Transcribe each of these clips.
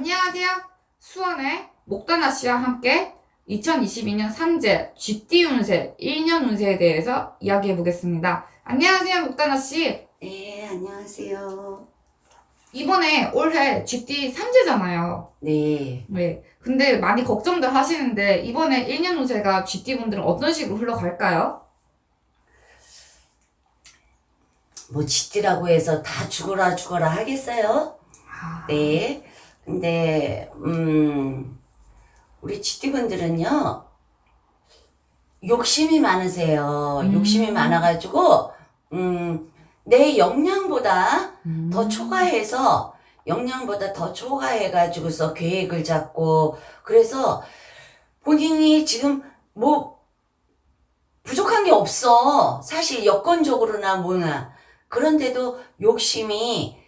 안녕하세요. 수원의 목다나 씨와 함께 2022년 삼재 쥐띠 운세 1년 운세에 대해서 이야기해 보겠습니다. 안녕하세요, 목다나 씨. 네, 안녕하세요. 이번에 올해 쥐띠 삼재잖아요. 네, 네. 근데 많이 걱정들 하시는데 이번에 1년 운세가 쥐띠 분들은 어떤 식으로 흘러갈까요? 뭐 짓디라고 해서 다 죽어라 죽어라 하겠어요? 아, 네. 근데 음 우리 짓디분들은요 욕심이 많으세요. 음. 욕심이 많아가지고 음 내 역량보다 음. 더 초과해서 역량보다 더 초과해가지고서 계획을 잡고 그래서 본인이 지금 뭐 부족한 게 없어 사실 여건적으로나 뭐나 그런데도 욕심이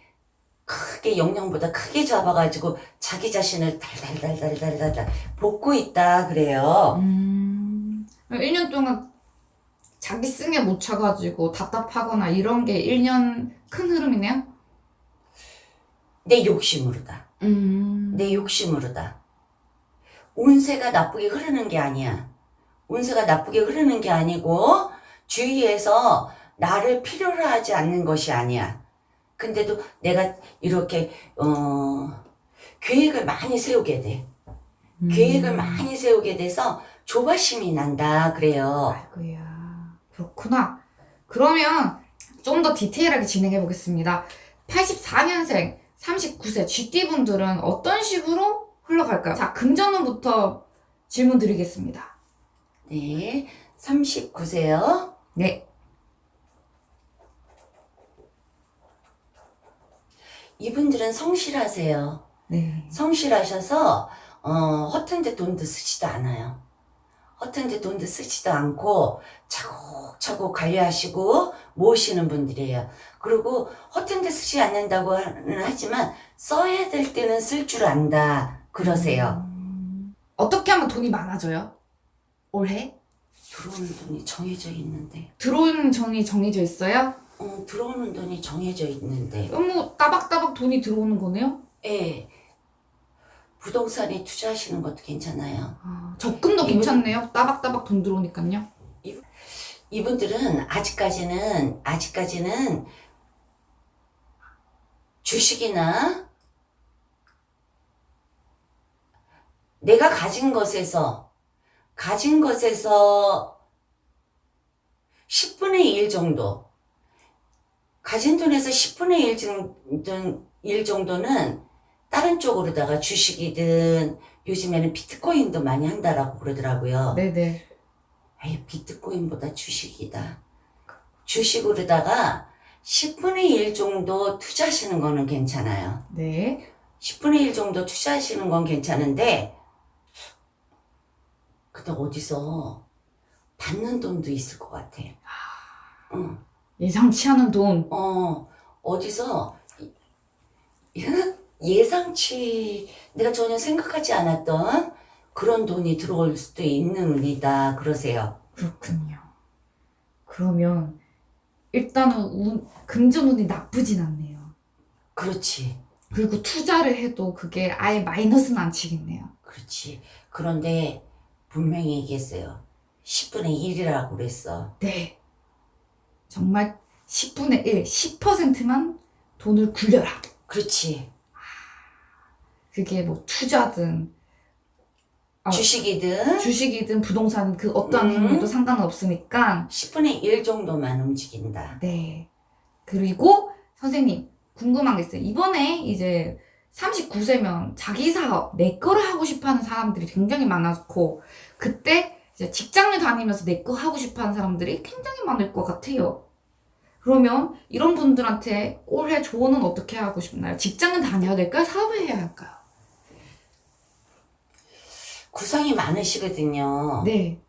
크게 역량보다 크게 잡아가지고 자기 자신을 달달달달달달달 볶고 있다 그래요. 음, 1년 동안 자기 승에 못 차가지고 답답하거나 이런 게 1년 큰 흐름이네요? 내 욕심으로다. 음. 내 욕심으로다. 운세가 나쁘게 흐르는 게 아니야. 운세가 나쁘게 흐르는 게 아니고 주위에서 나를 필요로 하지 않는 것이 아니야. 근데도 내가 이렇게 어 계획을 많이 세우게 돼. 음. 계획을 많이 세우게 돼서 조바심이 난다 그래요. 아이고야. 그렇구나. 그러면 좀 더 디테일하게 진행해 보겠습니다. 84년생 39세 GT 분들은 어떤 식으로 흘러갈까요? 자, 금전운부터 질문 드리겠습니다. 네. 39세요. 네. 이분들은 성실하세요. 네. 성실하셔서 어, 허튼데 돈도 쓰지도 않아요. 허튼데 돈도 쓰지도 않고 차곡차곡 관리하시고 모으시는 분들이에요. 그리고 허튼데 쓰지 않는다고 하지만 써야 될 때는 쓸 줄 안다 그러세요. 음, 어떻게 하면 돈이 많아져요? 올해? 들어오는 돈이 정해져 있는데, 들어오는 돈이 정해져 있어요? 어, 들어오는 돈이 정해져 있는데, 너무 따박따박 돈이 들어오는 거네요? 예. 부동산에 투자하시는 것도 괜찮아요. 아, 적금도 이분- 괜찮네요. 따박따박 돈 들어오니까요. 이분들은 아직까지는 아직까지는 주식이나 내가 가진 것에서 가진 것에서 10분의 1 정도 가진 돈에서 10분의 1 정도, 1 정도 는 다른 쪽으로다가 주식이든 요즘에는 비트코인도 많이 한다라고 그러더라고요. 네네. 에이, 비트코인보다 주식이다. 주식으로다가 10분의 1 정도 투자하시는 거는 괜찮아요. 네. 10분의 1 정도 투자하시는 건 괜찮은데, 근데 어디서 받는 돈도 있을 것 같아. 응. 예상치 않은 돈. 어, 어디서 이- 예상치, 내가 전혀 생각하지 않았던 그런 돈이 들어올 수도 있는 운이다. 그러세요. 그렇군요. 그러면 일단은 운, 금전운이 나쁘진 않네요. 그렇지. 그리고 투자를 해도 그게 아예 마이너스는 안 치겠네요. 그렇지. 그런데 분명히 얘기했어요. 10분의 1이라고 그랬어. 네. 정말 10분의 1, 10%만 돈을 굴려라. 그렇지. 그게 뭐 투자든 아, 주식이든 주식이든 부동산 그 어떠한 음. 행위도 상관없으니까 10분의 1 정도만 움직인다. 네. 그리고 선생님 궁금한 게 있어요. 이번에 이제 39세면 자기 사업 내 거를 하고 싶어하는 사람들이 굉장히 많았고 그때 이제 직장을 다니면서 내 거 하고 싶어 하는 사람들이 굉장히 많을 것 같아요. 그러면 이런 분들한테 올해 조언은 어떻게 하고 싶나요? 직장은 다녀야 될까요? 사업을 해야 할까요? 구상이 많으시거든요. 네.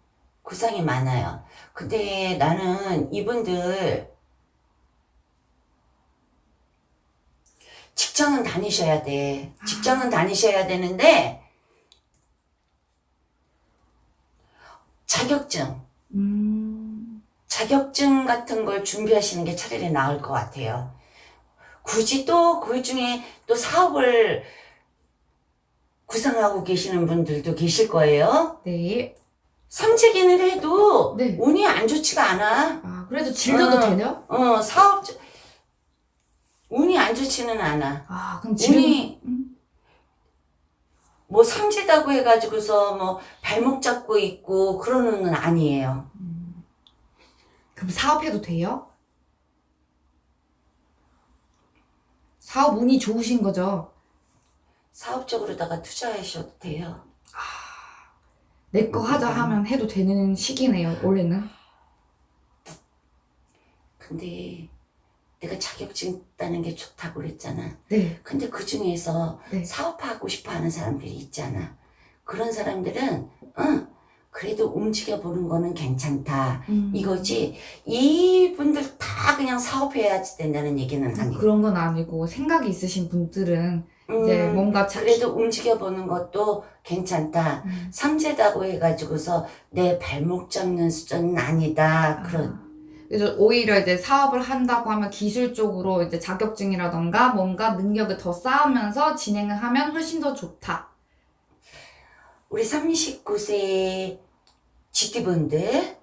구상이 많아요. 근데 나는 이분들 직장은 다니셔야 돼. 직장은 다니셔야 되는데 자격증, 음, 자격증 같은 걸 준비하시는 게 차라리 나을 것 같아요. 굳이 또 그 중에 또 사업을 구상하고 계시는 분들도 계실 거예요. 네. 삼재기는 해도 네. 운이 안 좋지가 않아. 아, 그래도 질려도 어. 되냐? 어, 사업, 운이 안 좋지는 않아. 아, 그럼 질 운이, 음. 뭐 삼재다고 해가지고서 뭐 발목 잡고 있고 그러는 건 아니에요. 그럼 사업해도 돼요? 사업 운이 좋으신 거죠? 사업적으로다가 투자하셔도 돼요. 내거 하자 하면 해도 되는 시기네요, 원래는. 근데 내가 자격증 따는 게 좋다고 그랬잖아. 네. 근데 그 중에서 네. 사업하고 싶어 하는 사람들이 있잖아. 그런 사람들은, 응, 그래도 움직여 보는 거는 괜찮다. 음. 이거지. 이분들 다 그냥 사업해야지 된다는 얘기는 아니고. 그런 건 아니고 생각이 있으신 분들은 이제 음, 뭔가 자 그래도 움직여 보는 것도 괜찮다. 음. 삼재다고 해가지고서 내 발목 잡는 수준은 아니다. 그런. 아, 그래서 오히려 이제 사업을 한다고 하면 기술적으로 이제 자격증이라던가 뭔가 능력을 더 쌓으면서 진행을 하면 훨씬 더 좋다. 우리 39세 GT분들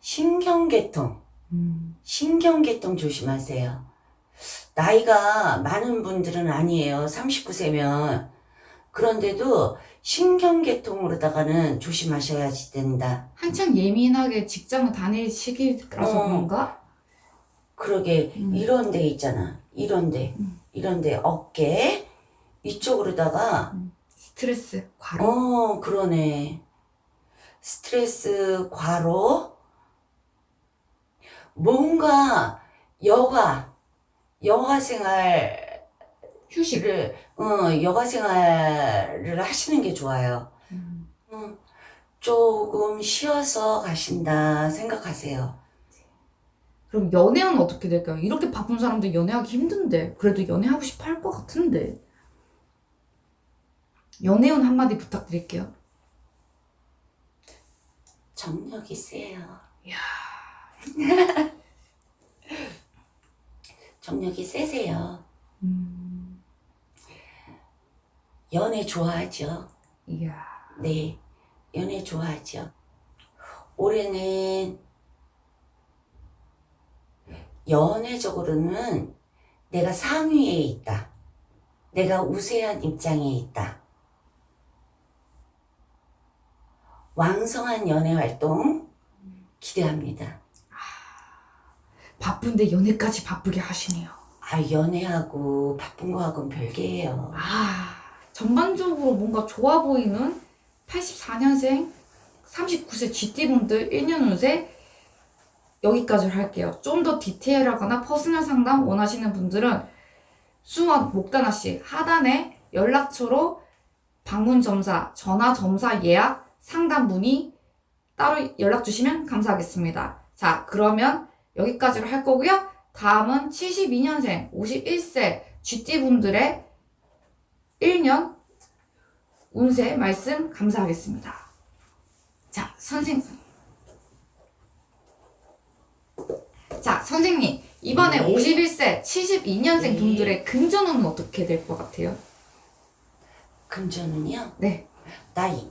신경계통, 음. 신경계통 조심하세요. 나이가 많은 분들은 아니에요. 39세면. 그런데도 신경계통으로다가는 조심하셔야지 된다. 한창 예민하게 직장을 다닐 시기라서 어. 그런가? 그러게 음. 이런 데 있잖아. 이런 데. 음. 이런 데 어깨 이쪽으로다가 스트레스, 과로. 어, 그러네. 스트레스, 과로. 뭔가 여가, 여가 생활을, 휴식. 어, 여가 생활을 하시는 게 좋아요. 음. 음, 조금 쉬어서 가신다 생각하세요. 그럼 연애는 어떻게 될까요? 이렇게 바쁜 사람들 연애하기 힘든데 그래도 연애하고 싶어 할 것 같은데 연애운 한마디 부탁드릴게요. 정력이 세요. 이야. 정력이 세세요. 음. 연애 좋아하죠. 이야. 네, 연애 좋아하죠. 올해는 연애적으로는 내가 상위에 있다. 내가 우세한 입장에 있다. 왕성한 연애 활동 기대합니다. 바쁜데 연애까지 바쁘게 하시네요. 아, 연애하고 바쁜 거하고는 별개예요. 아, 전반적으로 뭔가 좋아 보이는 84년생 39세 GT분들 1년 운세 여기까지로 할게요. 좀 더 디테일하거나 퍼스널 상담 원하시는 분들은 수원 목다나씨 하단에 연락처로 방문 점사, 전화 점사 예약, 상담 문의 따로 연락 주시면 감사하겠습니다. 자, 그러면 여기까지로 할 거고요. 다음은 72년생 51세 GT분들의 1년 운세 말씀 감사하겠습니다. 자, 선생 자, 선생님. 이번에 네. 51세 72년생 네. 분들의 금전운은 어떻게 될 것 같아요? 금전은요? 네. 나 이,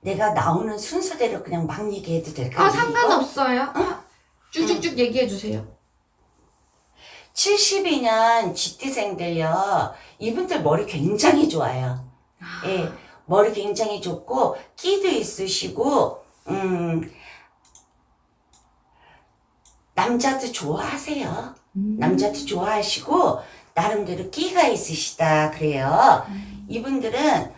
내가 나오는 순서대로 그냥 막 얘기해도 될까요? 아? 상관없어요. 아, 쭉쭉쭉 얘기해 주세요. 72년 GT생들요, 이분들 머리 굉장히 좋아요. 아, 예, 머리 굉장히 좋고, 끼도 있으시고, 음, 남자도 좋아하세요. 음. 남자도 좋아하시고, 나름대로 끼가 있으시다, 그래요. 이분들은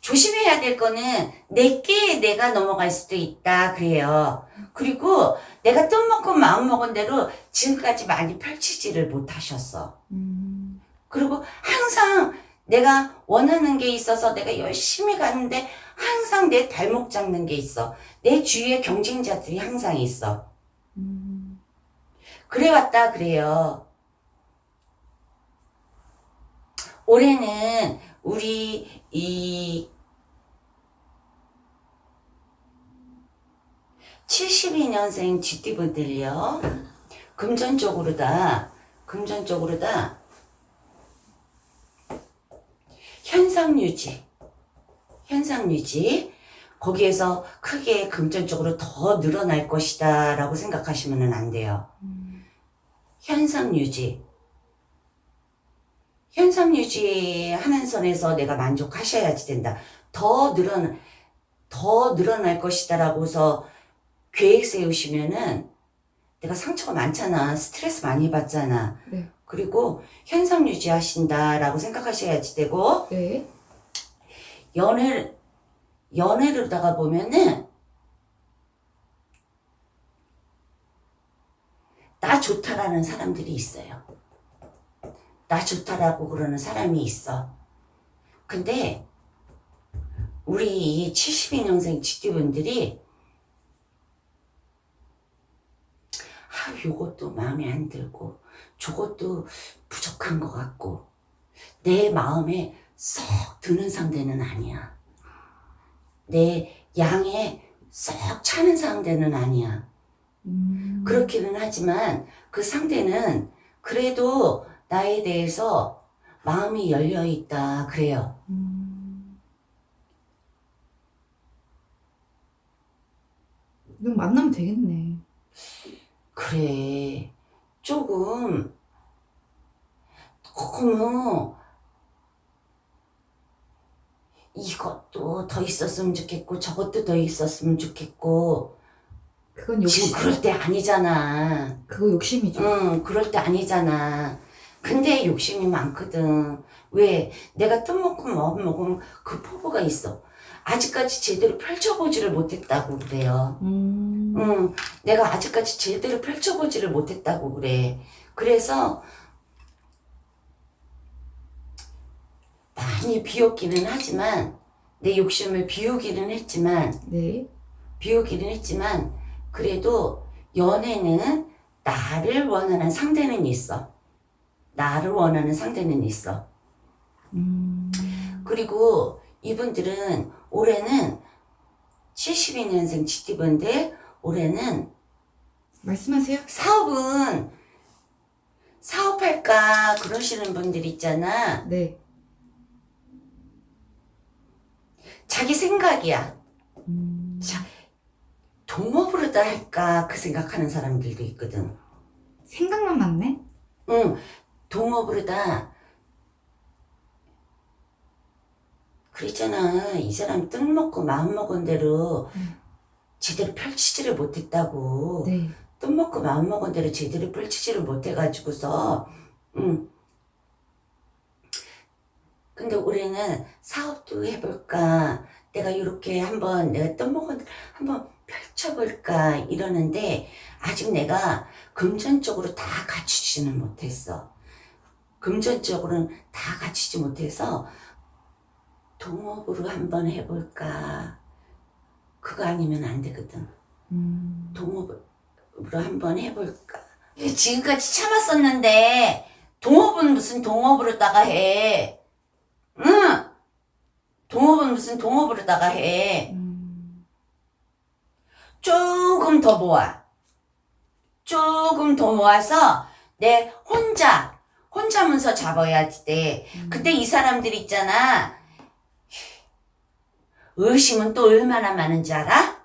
조심해야 될 거는 내 끼에 내가 넘어갈 수도 있다, 그래요. 그리고 내가 뜻 먹고 마음 먹은 대로 지금까지 많이 펼치지를 못하셨어. 음. 그리고 항상 내가 원하는 게 있어서 내가 열심히 가는데 항상 내 발목 잡는 게 있어. 내 주위에 경쟁자들이 항상 있어. 음. 그래 왔다 그래요. 올해는 우리 이 72년생 GT분들요. 금전적으로 다, 금전적으로 다, 현상 유지. 현상 유지. 거기에서 크게 금전적으로 더 늘어날 것이다 라고 생각하시면 안 돼요. 현상 유지. 현상 유지 하는 선에서 내가 만족하셔야지 된다. 더 늘어나, 더 늘어날 것이다 라고서 계획 세우시면은 내가 상처가 많잖아. 스트레스 많이 받잖아. 네. 그리고 현상 유지하신다라고 생각하셔야지 되고, 네. 연애, 연애로다가 보면은, 나 좋다라는 사람들이 있어요. 나 좋다라고 그러는 사람이 있어. 근데, 우리 72년생 GT분들이, 아, 요것도 마음에 안 들고, 저것도 부족한 것 같고, 내 마음에 썩 드는 상대는 아니야. 내 양에 썩 차는 상대는 아니야. 음. 그렇기는 하지만 그 상대는 그래도 나에 대해서 마음이 열려 있다. 그래요. 음. 이거 만나면 되겠네. 그래. 조금 너무 이것도 더 있었으면 좋겠고 저것도 더 있었으면 좋겠고 그건 욕심. 지금 그럴 때 아니잖아. 그거 욕심이죠. 응, 그럴 때 아니잖아. 근데 욕심이 많거든. 왜? 내가 마음 먹으면 그 포부가 있어. 아직까지 제대로 펼쳐보지를 못했다고 그래요. 음. 응, 내가 아직까지 제대로 펼쳐보지를 못했다고 그래. 그래서 많이 비웠기는 하지만 내 욕심을 비우기는 했지만 네. 비우기는 했지만 그래도 연애는 나를 원하는 상대는 있어. 나를 원하는 상대는 있어. 음. 그리고 이분들은 올해는 72년생 GT분들 올해는 말씀하세요. 사업은 사업할까 그러시는 분들 있잖아. 네. 자기 생각이야. 음. 자, 동업으로 다 할까 그 생각하는 사람들도 있거든. 생각만 많네. 응, 동업으로 다 그랬잖아. 이 사람 뜬 먹고 마음 먹은 대로 음. 제대로 펼치지를 못했다고. 네. 뜬 먹고 마음 먹은 대로 제대로 펼치지를 못해가지고서, 응. 근데 올해는 사업도 해볼까, 내가 이렇게 한번, 내가 뜬 먹은 대로 한번 펼쳐볼까, 이러는데, 아직 내가 금전적으로 다 갖추지는 못했어. 금전적으로는 다 갖추지 못해서, 동업으로 한번 해볼까. 그거 아니면 안 되거든. 음. 동업으로 한번 해볼까. 지금까지 참았었는데, 동업은 무슨 동업으로다가 해. 응! 동업은 무슨 동업으로다가 해. 음. 조금 더 모아. 조금 더 모아서 내 혼자, 혼자 문서 잡아야지 돼. 근데 이 사람들 있잖아. 의심은 또 얼마나 많은지 알아?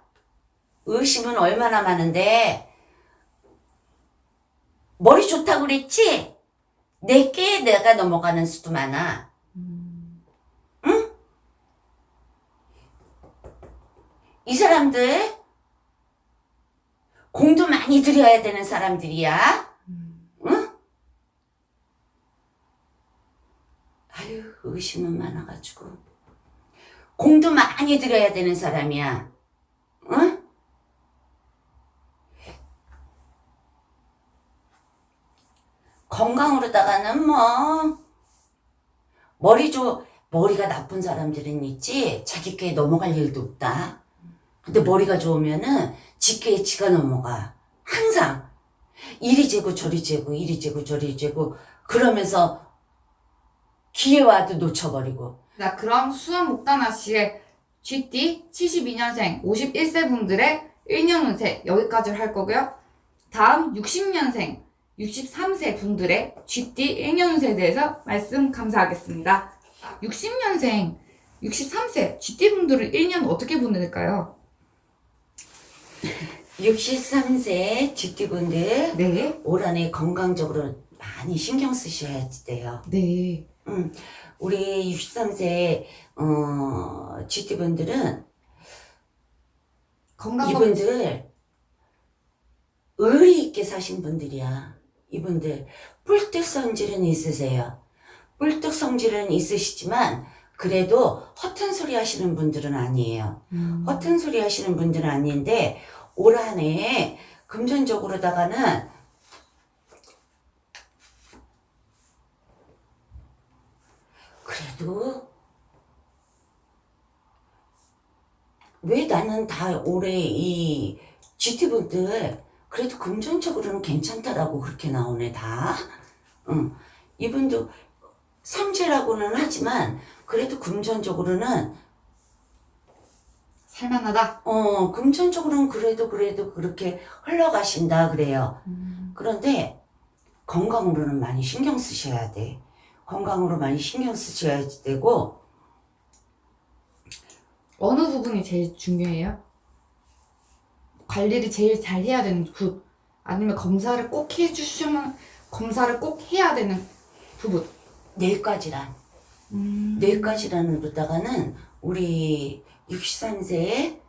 의심은 얼마나 많은데, 머리 좋다고 그랬지? 내게 내가 넘어가는 수도 많아. 음. 이 사람들, 공도 많이 들여야 되는 사람들이야. 음. 응? 아유, 의심은 많아가지고. 공도 많이 들여야 되는 사람이야. 응? 건강으로다가는 뭐, 머리 조, 머리가 나쁜 사람들은 있지, 자기 께 넘어갈 일도 없다. 근데 머리가 좋으면은, 지께 지가 넘어가. 항상. 이리 재고 저리 재고, 이리 재고 저리 재고, 그러면서, 기회 와도 놓쳐버리고. 자, 그럼 수원 목다나 씨의 GT 72년생 51세 분들의 1년 운세 여기까지 할 거고요. 다음 60년생 63세 분들의 GT 1년 운세에 대해서 말씀 감사하겠습니다. 60년생, 63세 GT분들은 1년 어떻게 보낼까요? 63세 GT분들 네. 올 한해 건강적으로 많이 신경 쓰셔야 돼요. 네. 음, 우리 63세 어, GT분들은 건강 이분들 의리 있게 사신 분들이야. 이분들 뿔뚝 성질은 있으세요. 뿔뚝 성질은 있으시지만 그래도 허튼 소리 하시는 분들은 아니에요. 음. 허튼 소리 하시는 분들은 아닌데 올 한해 금전적으로다가는 그래도 왜 나는 다 올해 이 GT분들 그래도 금전적으로는 괜찮다라고 그렇게 나오네 다. 응. 이분도 삼재라고는 하지만 그래도 금전적으로는 살만하다. 어 금전적으로는 그래도 그래도 그렇게 흘러가신다 그래요. 음. 그런데 건강으로는 많이 신경 쓰셔야 돼. 건강으로 많이 신경 쓰셔야 되고 어느 부분이 제일 중요해요? 관리를 제일 잘 해야 되는 부분 아니면 검사를 꼭 해주시면 검사를 꼭 해야 되는 부분. 뇌과질환. 음. 뇌과질환으로다가는 우리 63세의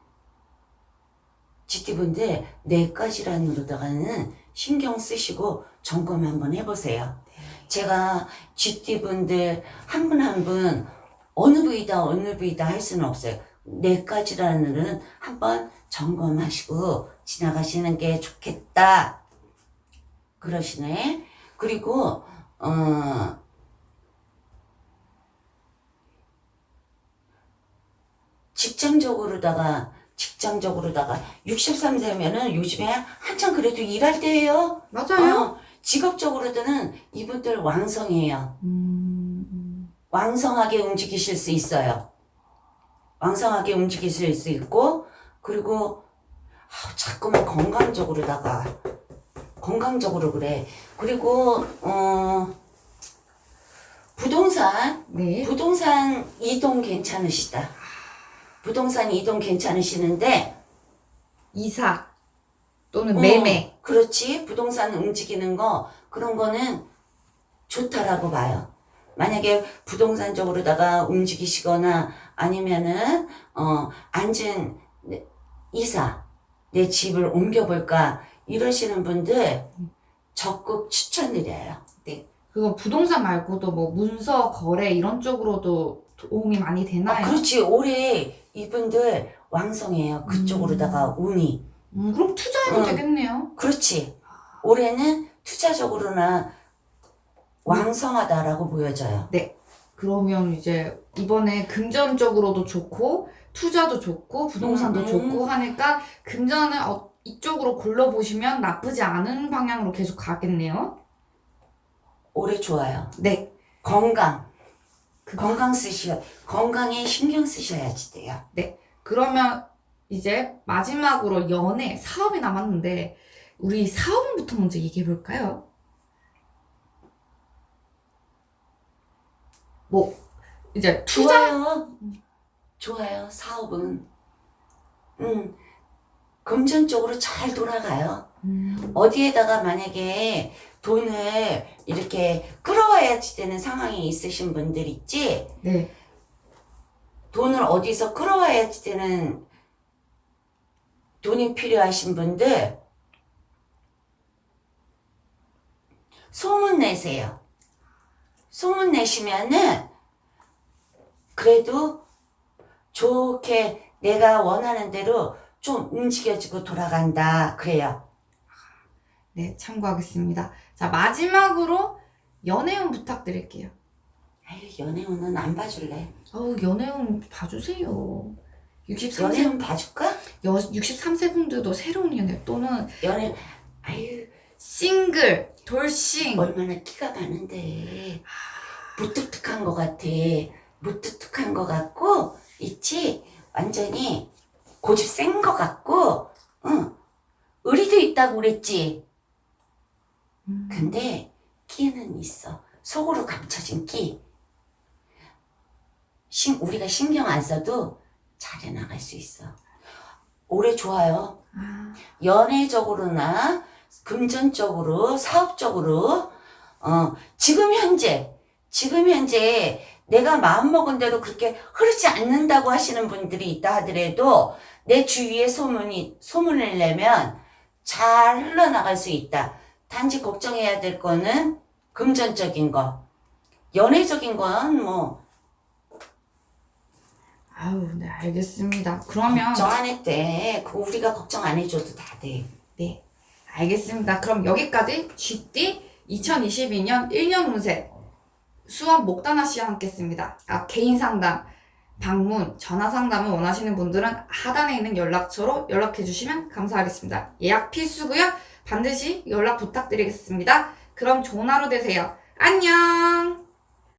GT분들 뇌과질환으로다가는 신경 쓰시고 점검 한번 해보세요. 제가 GT분들 한 분 한 분 어느 부위다 어느 부위다 할 수는 없어요. 뇌과질환으로는 한번 점검하시고 지나가시는 게 좋겠다. 그러시네. 그리고 어 직장적으로다가 직장적으로다가 63세면은 요즘에 한참 그래도 일할 때예요. 맞아요. 어, 직업적으로는 이분들 왕성해요. 음. 왕성하게 움직이실 수 있어요. 왕성하게 움직이실 수 있고 그리고 아우, 자꾸만 건강적으로다가 건강적으로 그래. 그리고 어 부동산 네. 부동산 이동 괜찮으시다. 부동산 이동 괜찮으시는데 이사 또는 어, 매매. 그렇지. 부동산 움직이는 거 그런 거는 좋다라고 봐요. 만약에 부동산적으로다가 움직이시거나 아니면은 어 앉은 내- 이사 내 집을 옮겨볼까 이러시는 분들 적극 추천드려요. 그건 부동산 말고도 뭐 문서 거래 이런 쪽으로도 도움이 많이 아, 되나요? 그렇지. 올해 이분들 왕성해요. 그쪽으로다가 운이. 음, 그럼 투자해도 응. 되겠네요. 그렇지. 올해는 투자적으로나 왕성하다라고 보여져요. 그러면 이제 이번에 금전적으로도 좋고 투자도 좋고 부동산도 음, 음. 좋고 하니까 금전을 어, 이쪽으로 골라보시면 나쁘지 않은 방향으로 계속 가겠네요. 올해 좋아요. 네. 건강. 그거. 건강 쓰셔. 건강에 신경 쓰셔야지 돼요. 그러면 이제 마지막으로 연애, 사업이 남았는데 우리 사업부터 먼저 얘기해 볼까요? 뭐 이제 투자 좋아요. 좋아요. 사업은. 음. 금전적으로 잘 돌아가요. 음, 어디에다가 만약에 돈을 이렇게 끌어와야지 되는 상황이 있으신 분들 있지? 네. 돈을 어디서 끌어와야지 되는 돈이 필요하신 분들 소문 내세요. 소문 내시면은 그래도 좋게 내가 원하는 대로 좀 움직여지고 돌아간다. 그래요. 네, 참고하겠습니다. 자, 마지막으로 연애운 부탁드릴게요. 아유, 연애운은 안 봐줄래. 어우, 연애운 봐주세요. 63세, 연애운 봐줄까? 여, 63세 분들도 새로운 연애 또는 연애, 아유, 싱글, 돌싱. 얼마나 키가 많은데. 무뚝뚝한 것 같아. 무뚝뚝한 것 같고 있지? 완전히 고집 센 것 같고 응. 의리도 있다고 그랬지. 음, 근데 끼는 있어. 속으로 감춰진 끼 신, 우리가 신경 안 써도 잘 해 나갈 수 있어. 올해 좋아요. 아, 연애적으로나 금전적으로, 사업적으로, 어, 지금 현재, 지금 현재 내가 마음먹은 대로 그렇게 흐르지 않는다고 하시는 분들이 있다 하더라도 내 주위에 소문이, 소문을 내면 잘 흘러나갈 수 있다. 단지 걱정해야 될 거는 금전적인 거. 연애적인 건 뭐, 아유, 네, 알겠습니다. 그러면, 걱정 안 했대. 그거 우리가 걱정 안 해줘도 다 돼. 네, 알겠습니다. 그럼 여기까지 GT 2022년 1년 운세 수업 목다나 씨와 함께 했습니다. 아, 개인 상담, 방문, 전화 상담을 원하시는 분들은 하단에 있는 연락처로 연락해 주시면 감사하겠습니다. 예약 필수고요. 반드시 연락 부탁드리겠습니다. 그럼 좋은 하루 되세요. 안녕!